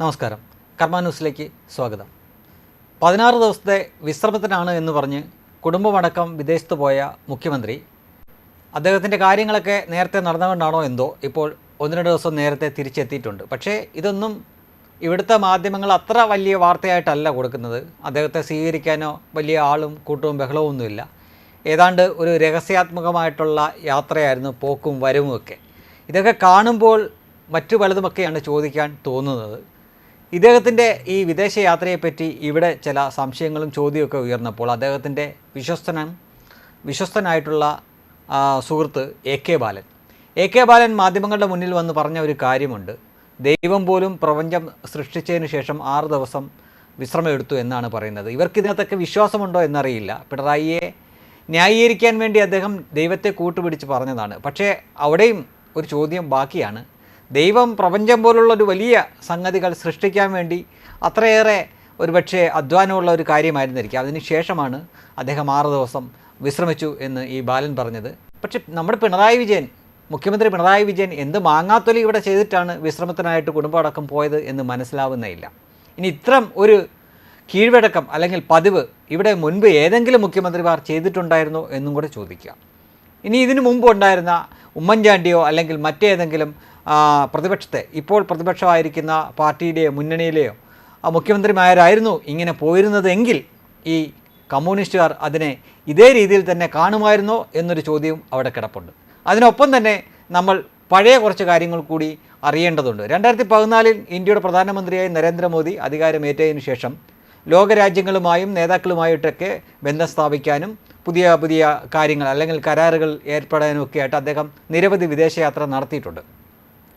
നമസ്കാരം. കർമ്മ ന്യൂസിലേക്ക് സ്വാഗതം. പതിനാറ് ദിവസത്തെ വിശ്രമത്തിനാണ് എന്ന് പറഞ്ഞ് കുടുംബമടക്കം വിദേശത്ത് പോയ മുഖ്യമന്ത്രി. അദ്ദേഹത്തിന്റെ കാര്യങ്ങളൊക്കെ നേരത്തെ നടന്നുകൊണ്ടാണോ എന്തോ ഇപ്പോൾ ഒന്ന് രണ്ട് ദിവസം നേരത്തെ തിരിച്ചെത്തിയിട്ടുണ്ട്. പക്ഷേ ഇതൊന്നും ഇവിടുത്തെ മാധ്യമങ്ങൾ അത്ര വലിയ വാർത്തയായിട്ടല്ല കൊടുക്കുന്നത്. അദ്ദേഹത്തെ സ്വീകരിക്കാനോ വലിയ ആളും കൂട്ടവും ബഹളവും ഒന്നുമില്ല ഏതാണ്ട് ഒരു രഹസ്യാത്മകമായിട്ടുള്ള യാത്രയായിരുന്നു പോക്കും വരവുമൊക്കെ. ഇതൊക്കെ കാണുമ്പോൾ മറ്റു പലതുമൊക്കെയാണ് ചോദിക്കാൻ തോന്നുന്നത്. ഇദ്ദേഹത്തിന്റെ ഈ വിദേശയാത്രയെപ്പറ്റി ഇവിടെ ചില സംശയങ്ങളും ചോദ്യമൊക്കെ ഉയർന്നപ്പോൾ അദ്ദേഹത്തിന്റെ വിശ്വസ്തനൻ വിശ്വസ്തനായിട്ടുള്ള സുഹൃത്ത് A K Balan. A K Balan മാധ്യമങ്ങളുടെ മുന്നിൽ വന്ന് പറഞ്ഞ ഒരു കാര്യമുണ്ട്. ദൈവം പോലും പ്രപഞ്ചം സൃഷ്ടിച്ചതിന് ശേഷം ആറ് ദിവസം വിശ്രമമെടുത്തു എന്നാണ് പറയുന്നത്. ഇവർക്ക് ഇതിനകത്തൊക്കെ വിശ്വാസമുണ്ടോ എന്നറിയില്ല. പിണറായിയെ ന്യായീകരിക്കാൻ വേണ്ടി അദ്ദേഹം ദൈവത്തെ കൂട്ടുപിടിച്ച് പറഞ്ഞതാണ്. പക്ഷേ അവിടെയും ഒരു ചോദ്യം ബാക്കിയാണ്. ദൈവം പ്രപഞ്ചം പോലുള്ള ഒരു വലിയ സംഗതികൾ സൃഷ്ടിക്കാൻ വേണ്ടി അത്രയേറെ ഒരുപക്ഷെ അധ്വാനമുള്ള ഒരു കാര്യമായിരുന്നിരിക്കും. അതിനുശേഷമാണ് അദ്ദേഹം ആറ് ദിവസം വിശ്രമിച്ചു എന്ന് ഈ ബാലൻ പറഞ്ഞത്. പക്ഷെ നമ്മുടെ പിണറായി വിജയൻ മുഖ്യമന്ത്രി പിണറായി വിജയൻ എന്ത് മാങ്ങാത്തൊലി ഇവിടെ ചെയ്തിട്ടാണ് വിശ്രമത്തിനായിട്ട് കുടുംബമടക്കം പോയത് എന്ന് മനസ്സിലാവുന്നേയില്ല. ഇനി ഇത്തരം ഒരു കീഴ്വഴക്കം അല്ലെങ്കിൽ പതിവ് ഇവിടെ മുൻപ് ഏതെങ്കിലും മുഖ്യമന്ത്രിമാർ ചെയ്തിട്ടുണ്ടായിരുന്നോ എന്നും കൂടെ ചോദിക്കുക ഇനി ഇതിനു മുമ്പ് ഉണ്ടായിരുന്ന ഉമ്മൻചാണ്ടിയോ അല്ലെങ്കിൽ മറ്റേതെങ്കിലും പ്രതിപക്ഷത്തെ. ഇപ്പോൾ പ്രതിപക്ഷമായിരിക്കുന്ന പാർട്ടിയുടെയോ മുന്നണിയിലെയോ മുഖ്യമന്ത്രിമാരായിരുന്നു ഇങ്ങനെ പോയിരുന്നതെങ്കിൽ ഈ കമ്മ്യൂണിസ്റ്റുകാർ അതിനെ ഇതേ രീതിയിൽ തന്നെ കാണുമായിരുന്നോ എന്നൊരു ചോദ്യവും അവിടെ കിടപ്പുണ്ട്. അതിനൊപ്പം തന്നെ നമ്മൾ പഴയ കുറച്ച് കാര്യങ്ങൾ കൂടി അറിയേണ്ടതുണ്ട്. രണ്ടായിരത്തി പതിനാലിൽ ഇന്ത്യയുടെ പ്രധാനമന്ത്രിയായി നരേന്ദ്രമോദി അധികാരമേറ്റതിനു ശേഷം ലോകരാജ്യങ്ങളുമായും നേതാക്കളുമായിട്ടൊക്കെ ബന്ധം സ്ഥാപിക്കാനും പുതിയ പുതിയ കാര്യങ്ങൾ അല്ലെങ്കിൽ കരാറുകൾ ഏർപ്പെടാനും ആയിട്ട് അദ്ദേഹം നിരവധി വിദേശയാത്ര നടത്തിയിട്ടുണ്ട്.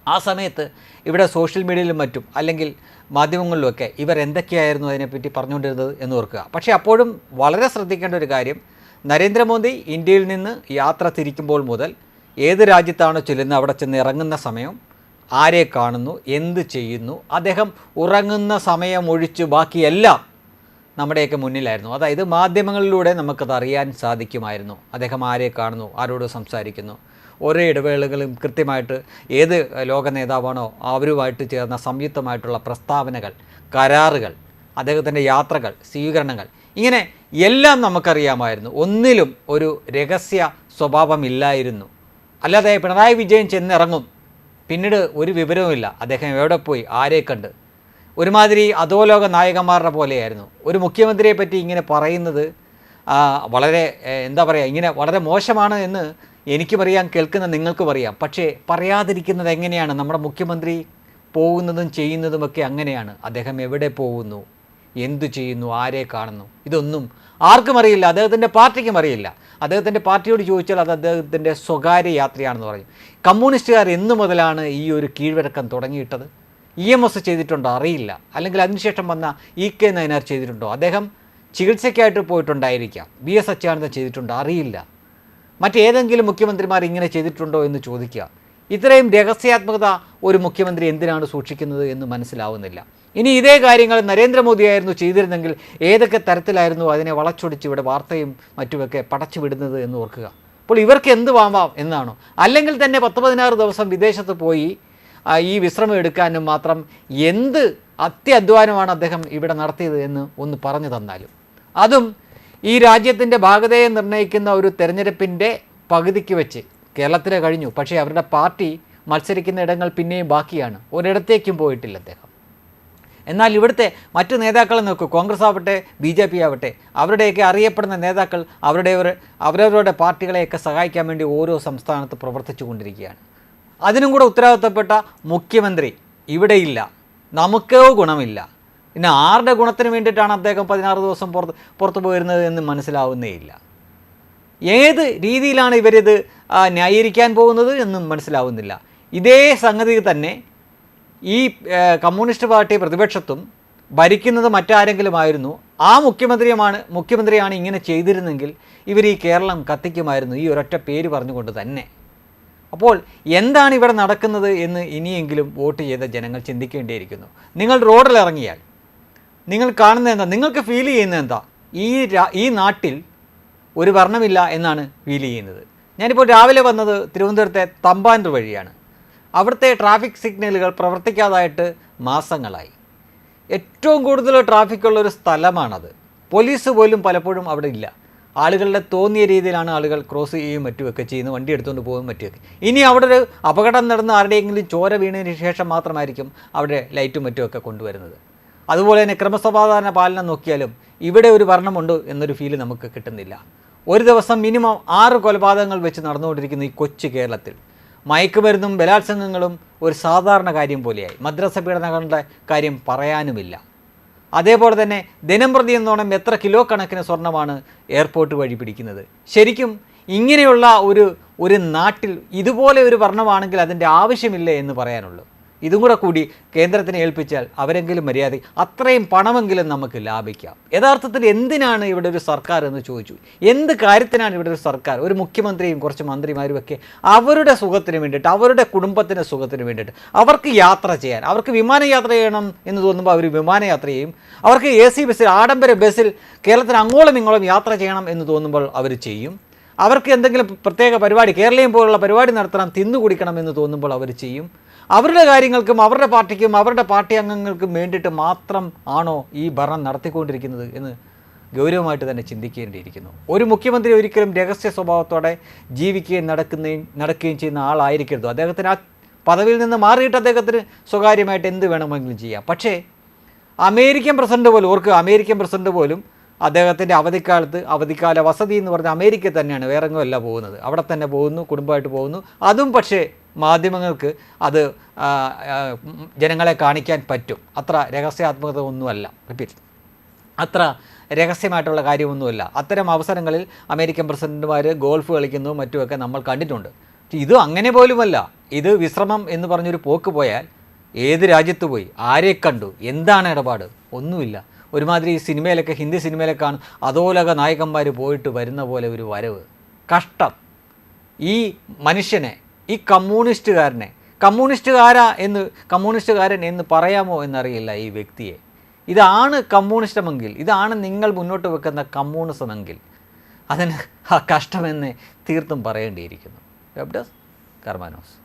ആ സമയത്ത് ഇവിടെ സോഷ്യൽ മീഡിയയിലും മറ്റും അല്ലെങ്കിൽ മാധ്യമങ്ങളിലുമൊക്കെ ഇവർ എന്തൊക്കെയായിരുന്നു അതിനെപ്പറ്റി പറഞ്ഞുകൊണ്ടിരുന്നത് എന്ന് ഓർക്കുക. പക്ഷേ അപ്പോഴും വളരെ ശ്രദ്ധിക്കേണ്ട ഒരു കാര്യം നരേന്ദ്രമോദി ഇന്ത്യയിൽ നിന്ന് യാത്ര തിരിക്കുമ്പോൾ മുതൽ ഏത് രാജ്യത്താണ് ചെല്ലുന്നത് അവിടെ ചെന്ന് ഇറങ്ങുന്ന സമയം ആരെ കാണുന്നു എന്ത് ചെയ്യുന്നു അദ്ദേഹം ഉറങ്ങുന്ന സമയം ഒഴിച്ച് ബാക്കിയെല്ലാം നമ്മുടെയൊക്കെ മുന്നിലായിരുന്നു. അതായത് മാധ്യമങ്ങളിലൂടെ നമുക്കത് അറിയാൻ സാധിക്കുമായിരുന്നു. അദ്ദേഹം ആരെ കാണുന്നു ആരോട് സംസാരിക്കുന്നു. ഓരോ ഇടവേളകളും കൃത്യമായിട്ട് ഏത് ലോക നേതാവാണോ അവരുമായിട്ട് ചേർന്ന സംയുക്തമായിട്ടുള്ള പ്രസ്താവനകൾ കരാറുകൾ അദ്ദേഹത്തിന്റെ യാത്രകൾ സ്വീകരണങ്ങൾ ഇങ്ങനെ എല്ലാം നമുക്കറിയാമായിരുന്നു. ഒന്നിലും ഒരു രഹസ്യ സ്വഭാവമില്ലായിരുന്നു. അല്ലാതെ പിണറായി വിജയൻ ചെന്നിറങ്ങും. പിന്നീട് ഒരു വിവരവുമില്ല. അദ്ദേഹം എവിടെ പോയി? ആരെ കണ്ട്? ഒരുമാതിരി അധോലോക നായകന്മാരുടെ പോലെയായിരുന്നു. ഒരു മുഖ്യമന്ത്രിയെ പറ്റി ഇങ്ങനെ പറയുന്നത് വളരെ എന്താ പറയുക ഇങ്ങനെ വളരെ മോശമാണ് എന്ന് എനിക്കും പറയാം കേൾക്കുന്ന നിങ്ങൾക്ക് അറിയാം. പക്ഷേ പറയാതിരിക്കുന്നത് എങ്ങനെയാണ്? നമ്മുടെ മുഖ്യമന്ത്രി പോകുന്നതും ചെയ്യുന്നതുമൊക്കെ അങ്ങനെയാണ്. അദ്ദേഹം എവിടെ പോകുന്നു? എന്തു ചെയ്യുന്നു? ആരെ കാണുന്നു? ഇതൊന്നും ആർക്കും അറിയില്ല. അദ്ദേഹത്തിന്റെ പാർട്ടിക്കും അറിയില്ല. അദ്ദേഹത്തിന്റെ പാർട്ടിയോട് ചോദിച്ചാൽ അത് അദ്ദേഹത്തിന്റെ സ്വകാര്യ യാത്രയാണെന്ന് പറയും. കമ്മ്യൂണിസ്റ്റുകാർ എന്നു മുതലാണ് ഈ ഒരു കീഴ്വഴക്കം തുടങ്ങിയിട്ടത്. ഇ എം എസ് ചെയ്തിട്ടുണ്ടോ? അറിയില്ല. അല്ലെങ്കിൽ അതിനുശേഷം വന്ന ഇ കെ നയനാർ ചെയ്തിട്ടുണ്ടോ? അദ്ദേഹം ചികിത്സയ്ക്കായിട്ട് പോയിട്ടുണ്ടായിരിക്കാം. ബി എസ് അച്യുതാനന്ദൻ ചെയ്തിട്ടുണ്ടോ? അറിയില്ല. മറ്റേതെങ്കിലും മുഖ്യമന്ത്രിമാർ ഇങ്ങനെ ചെയ്തിട്ടുണ്ടോ എന്ന് ചോദിക്കുക. ഇത്രയും രഹസ്യാത്മകത ഒരു മുഖ്യമന്ത്രി എന്തിനാണ് സൂക്ഷിക്കുന്നത് എന്ന് മനസ്സിലാവുന്നില്ല. ഇനി ഇതേ കാര്യങ്ങൾ നരേന്ദ്രമോദിയായിരുന്നു ചെയ്തിരുന്നെങ്കിൽ ഏതൊക്കെ തരത്തിലായിരുന്നു അതിനെ വളച്ചൊടിച്ച് ഇവിടെ വാർത്തയും മറ്റുമൊക്കെ പടച്ചുവിടുന്നത് എന്ന് ഓർക്കുക. അപ്പോൾ ഇവർക്ക് എന്ത് വാങ്ങാം എന്നാണോ? അല്ലെങ്കിൽ തന്നെ പത്ത് പതിനാറ് ദിവസം വിദേശത്ത് പോയി ഈ വിശ്രമം എടുക്കാനും മാത്രം എന്ത് അത്യധ്വാനമാണ് അദ്ദേഹം ഇവിടെ നടത്തിയത് എന്ന് ഒന്ന് പറഞ്ഞു തന്നാലും. അതും ഈ രാജ്യത്തിന്റെ ഭാഗതയെ നിർണയിക്കുന്ന ഒരു തെരഞ്ഞെടുപ്പിന്റെ പകുതിക്ക് വെച്ച് കേരളത്തിലെ കഴിഞ്ഞു. പക്ഷേ അവരുടെ പാർട്ടി മത്സരിക്കുന്ന ഇടങ്ങൾ പിന്നെയും ബാക്കിയാണ്. ഒരിടത്തേക്കും പോയിട്ടില്ല അദ്ദേഹം. എന്നാൽ ഇവിടുത്തെ മറ്റു നേതാക്കളെ നോക്കൂ. കോൺഗ്രസ് ആവട്ടെ ബി ജെ പി ആവട്ടെ അവരുടെയൊക്കെ അറിയപ്പെടുന്ന നേതാക്കൾ അവരുടെ അവരവരുടെ പാർട്ടികളെയൊക്കെ സഹായിക്കാൻ വേണ്ടി ഓരോ സംസ്ഥാനത്ത് പ്രവർത്തിച്ചു കൊണ്ടിരിക്കുകയാണ്. അതിനും കൂടെ ഉത്തരവാദിത്തപ്പെട്ട മുഖ്യമന്ത്രി ഇവിടെയില്ല. നമുക്കോ ഗുണമില്ല. പിന്നെ ആരുടെ ഗുണത്തിന് വേണ്ടിയിട്ടാണ് അദ്ദേഹം പതിനാറ് ദിവസം പുറത്ത് പുറത്തു പോയിരുന്നത് എന്ന് മനസ്സിലാവുന്നേയില്ല. ഏത് രീതിയിലാണ് ഇവരിത് ന്യായീകരിക്കാൻ പോകുന്നത് എന്നും മനസ്സിലാവുന്നില്ല. ഇതേ സംഗതി തന്നെ ഈ കമ്മ്യൂണിസ്റ്റ് പാർട്ടി പ്രതിപക്ഷത്തും ഭരിക്കുന്നത് മറ്റാരെങ്കിലും ആയിരുന്നു ആ മുഖ്യമന്ത്രിയുമാണ് മുഖ്യമന്ത്രിയാണ് ഇങ്ങനെ ചെയ്തിരുന്നെങ്കിൽ ഇവർ ഈ കേരളം കത്തിക്കുമായിരുന്നു ഈ ഒരൊറ്റ പേര് പറഞ്ഞുകൊണ്ട് തന്നെ. അപ്പോൾ എന്താണ് ഇവിടെ നടക്കുന്നത് എന്ന് ഇനിയെങ്കിലും വോട്ട് ചെയ്ത ജനങ്ങൾ ചിന്തിക്കേണ്ടിയിരിക്കുന്നു. നിങ്ങൾ റോഡിൽ ഇറങ്ങിയാൽ നിങ്ങൾ കാണുന്നത് എന്താ? നിങ്ങൾക്ക് ഫീൽ ചെയ്യുന്നത് എന്താ? ഈ ഈ നാട്ടിൽ ഒരു വർണമില്ല എന്നാണ് ഫീൽ ചെയ്യുന്നത്. ഞാനിപ്പോൾ രാവിലെ വന്നത് തിരുവനന്തപുരത്തെ തമ്പാനൂർ വഴിയാണ്. അവിടുത്തെ ട്രാഫിക് സിഗ്നലുകൾ പ്രവർത്തിക്കാതായിട്ട് മാസങ്ങളായി. ഏറ്റവും കൂടുതൽ ട്രാഫിക് ഉള്ള ഒരു സ്ഥലമാണത്. പോലീസ് പോലും പലപ്പോഴും അവിടെ ഇല്ല. ആളുകളുടെ തോന്നിയ രീതിയിലാണ് ആളുകൾ ക്രോസ് ചെയ്യുകയും മറ്റുമൊക്കെ ചെയ്യുന്നത്. വണ്ടി എടുത്തുകൊണ്ട് പോകുകയും മറ്റുമൊക്കെ. ഇനി അവിടെ ഒരു അപകടം നടന്ന് ആരുടെയെങ്കിലും ചോര വീണതിന് ശേഷം മാത്രമായിരിക്കും അവിടെ ലൈറ്റും മറ്റുമൊക്കെ കൊണ്ടുവരുന്നത്. അതുപോലെ തന്നെ ക്രമസമാധാന പാലനം നോക്കിയാലും ഇവിടെ ഒരു ഭരണമുണ്ട് എന്നൊരു ഫീൽ നമുക്ക് കിട്ടുന്നില്ല. ഒരു ദിവസം മിനിമം ആറ് കൊലപാതകങ്ങൾ വെച്ച് നടന്നുകൊണ്ടിരിക്കുന്ന ഈ കൊച്ചു കേരളത്തിൽ മയക്കുമരുന്നും ബലാത്സംഗങ്ങളും ഒരു സാധാരണ കാര്യം പോലെയായി. മദ്രസ പീഡനങ്ങളുടെ കാര്യം പറയാനുമില്ല. അതേപോലെ തന്നെ ദിനം പ്രതി എന്നോണം എത്ര കിലോ കണക്കിന് സ്വർണമാണ് എയർപോർട്ട് വഴി പിടിക്കുന്നത്. ശരിക്കും ഇങ്ങനെയുള്ള ഒരു ഒരു നാട്ടിൽ ഇതുപോലെ ഒരു ഭരണമാണെങ്കിൽ അതിന്റെ ആവശ്യമില്ല എന്ന് പറയാനുള്ളൂ. ഇതും കൂടെ കൂടി കേന്ദ്രത്തിനെ ഏൽപ്പിച്ചാൽ അവരെങ്കിലും മര്യാദ അത്രയും പണമെങ്കിലും നമുക്ക് ലാഭിക്കാം. യഥാർത്ഥത്തിൽ എന്തിനാണ് ഇവിടെ ഒരു സർക്കാർ എന്ന് ചോദിച്ചു? എന്ത് കാര്യത്തിനാണ് ഇവിടെ ഒരു സർക്കാർ? ഒരു മുഖ്യമന്ത്രിയും കുറച്ച് മന്ത്രിമാരും ഒക്കെ അവരുടെ സുഖത്തിന് വേണ്ടിയിട്ട് അവരുടെ കുടുംബത്തിന്റെ സുഖത്തിന് വേണ്ടിയിട്ട് അവർക്ക് യാത്ര ചെയ്യാൻ അവർക്ക് വിമാനയാത്ര ചെയ്യണം എന്ന് തോന്നുമ്പോൾ അവർ വിമാനയാത്ര ചെയ്യും. അവർക്ക് എ സി ബസ്സിൽ ആഡംബര ബസ്സിൽ കേരളത്തിന് അങ്ങോളം ഇങ്ങോളം യാത്ര ചെയ്യണം എന്ന് തോന്നുമ്പോൾ അവർ ചെയ്യും. അവർക്ക് എന്തെങ്കിലും പ്രത്യേക പരിപാടി കേരളീയം പോലുള്ള പരിപാടി നടത്തണം തിന്നു കുടിക്കണം എന്ന് തോന്നുമ്പോൾ അവർ ചെയ്യും. അവരുടെ കാര്യങ്ങൾക്കും അവരുടെ പാർട്ടിക്കും അവരുടെ പാർട്ടി അംഗങ്ങൾക്കും വേണ്ടിയിട്ട് മാത്രം ആണോ ഈ ഭരണം നടത്തിക്കൊണ്ടിരിക്കുന്നത് എന്ന് ഗൗരവമായിട്ട് തന്നെ ചിന്തിക്കേണ്ടിയിരിക്കുന്നു. ഒരു മുഖ്യമന്ത്രി ഒരിക്കലും രഹസ്യ സ്വഭാവത്തോടെ ജീവിക്കുകയും നടക്കുന്നതും നടക്കുകയും ചെയ്യുന്ന ആളായിരിക്കരുത്. അദ്ദേഹത്തിന് ആ പദവിയിൽ നിന്ന് മാറിയിട്ട് അദ്ദേഹത്തിന് സ്വകാര്യമായിട്ട് എന്ത് വേണമെങ്കിലും ചെയ്യാം. പക്ഷേ അമേരിക്കൻ പ്രസിഡന്റ് പോലും ഓർക്ക് അമേരിക്കൻ പ്രസിഡന്റ് പോലും അദ്ദേഹത്തിന്റെ അവധിക്കാലത്ത് അവധിക്കാല വസതി എന്ന് പറഞ്ഞാൽ അമേരിക്ക തന്നെയാണ് വേറെ എങ്ങുമല്ല പോകുന്നത്. അവിടെ തന്നെ പോകുന്നു കുടുംബമായിട്ട് പോകുന്നു. അതും പക്ഷേ മാധ്യമങ്ങൾക്ക് അത് ജനങ്ങളെ കാണിക്കാൻ പറ്റും. അത്ര രഹസ്യാത്മകത ഒന്നുമല്ല. റിപ്പീറ്റ്. അത്ര രഹസ്യമായിട്ടുള്ള കാര്യമൊന്നുമല്ല. അത്തരം അവസരങ്ങളിൽ അമേരിക്കൻ പ്രസിഡന്റുമാർ ഗോൾഫ് കളിക്കുന്നതും മറ്റുമൊക്കെ നമ്മൾ കണ്ടിട്ടുണ്ട്. ഇത് അങ്ങനെ പോലുമല്ല. ഇത് വിശ്രമം എന്ന് പറഞ്ഞൊരു പോക്ക് പോയാൽ ഏത് രാജ്യത്ത് പോയി? ആരെ കണ്ടു? എന്താണ് ഇടപാട്? ഒന്നുമില്ല. ഒരുമാതിരി സിനിമയിലൊക്കെ ഹിന്ദി സിനിമയിലൊക്കെ കാണും. അതോലക നായകന്മാർ പോയിട്ട് വരുന്ന പോലെ ഒരു വരവ്. കഷ്ടം. ഈ മനുഷ്യനെ ഈ കമ്മ്യൂണിസ്റ്റുകാരനെ കമ്മ്യൂണിസ്റ്റുകാരാ എന്ന് കമ്മ്യൂണിസ്റ്റുകാരൻ എന്ന് പറയാമോ എന്നറിയില്ല ഈ വ്യക്തിയെ. ഇതാണ് കമ്മ്യൂണിസ്റ്റമെങ്കിൽ ഇതാണ് നിങ്ങൾ മുന്നോട്ട് വെക്കുന്ന കമ്മ്യൂണിസമെങ്കിൽ. അതിന് ആ കഷ്ടമെന്ന് തീർത്തും പറയേണ്ടിയിരിക്കുന്നു. വെബ് കർമാനോസ്